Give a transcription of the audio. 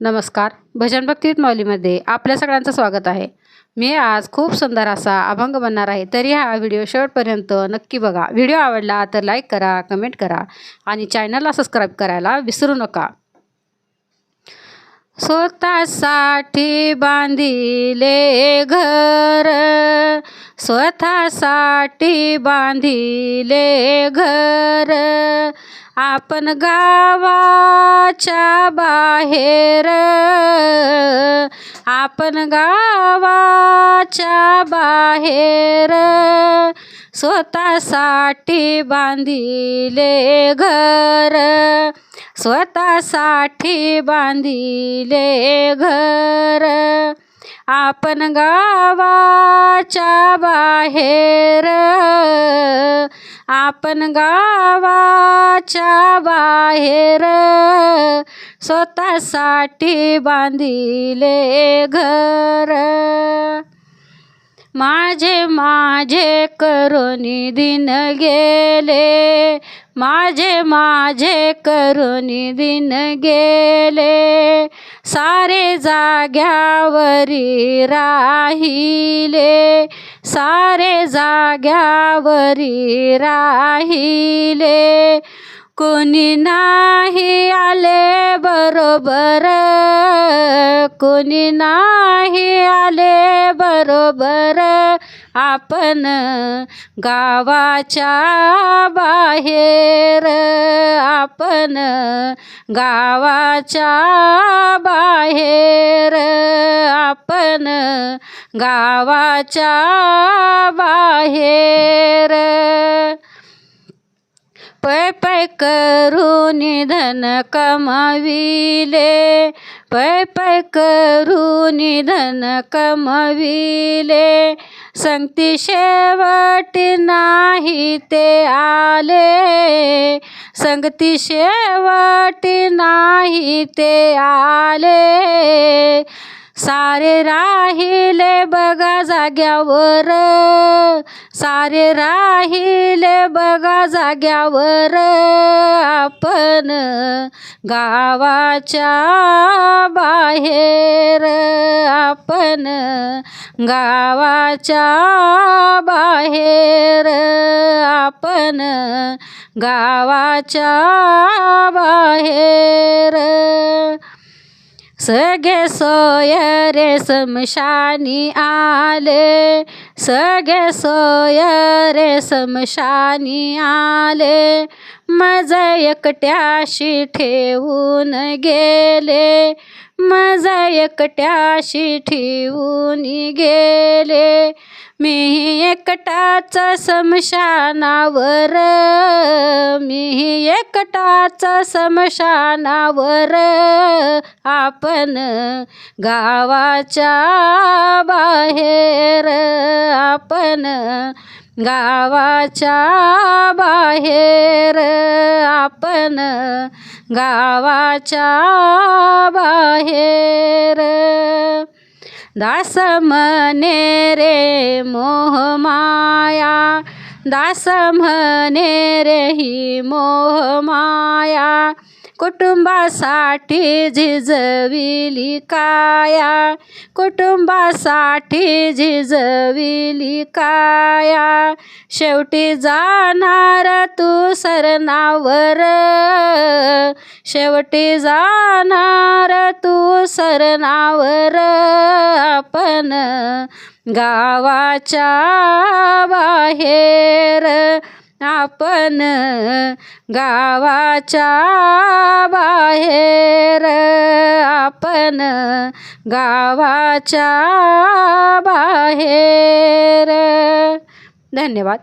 नमस्कार. भजन भक्तीत माऊलीमध्ये आपल्या सगळ्यांचं स्वागत आहे. मी आज खूप सुंदर असा अभंग बनणार आहे. तरी हा व्हिडिओ शेवटपर्यंत नक्की बघा. व्हिडिओ आवडला तर लाईक करा कमेंट करा आणि चॅनलला सबस्क्राईब करायला विसरू नका. स्वतःसाठी बांधिले घर. स्वतःसाठी बांधिले घर. आपण गावाच्या बाहेर आपण गावाच्या बाहेर स्वतःसाठी बांधिले घर स्वतःसाठी बांधिले घर. आपण गावाच्या बाहेर आपण गावाच्या बाहेर स्वतःसाठी बांधिले घर. माझे माझे करुणी दिन गेले माझे माझे करुणी दिन गेले सारे जाग्यावरी राहिले. सारे जाग्यावरी राहिले. कोणी नाही आले बरोबर. कोणी नाही आले बरोबर. आपण गावाच्या बाहेर. आपण गावाच्या बाहेर. आपण गावाच्या बाहेर. पै पै करून धन कमविले. पै पै करून धन कमविले. संगती शेवटी नाही ते आले. संगती शेवटी नाही ते आले. सारे राहिले बघा जाग्यावर. सारे राहिले बघा जाग्यावर. आपण गावाच्या बाहेर. आपण गावाच्या बाहेर. आपण गावाच्या बाहेर. सगळे सोय रे समशानी आले. सगळे सोय रे समशानी आले. मज एकट्याशी ठेवून गेले. मज एकट्याशी ठेवून गेले. मी एकटाच समशानावर मी संकटाचा समशानावर आपण गावाच्या बाहेर आपण गावाच्या बाहेर आपण गावाच्या बाहेर. दास म्हणे रे मोहमाया दास म्हणे रे ही मोहमाया कुटुंबासाठी झिजविली काया. कुटुंबासाठी झिजविली काया. शेवटी जाणार तू सरनावर. शेवटी जाणार तू सरनावर. आपण गावाच्या बाहेर आपण गावाच्या बाहेर आपण गावाच्या बाहेर. धन्यवाद.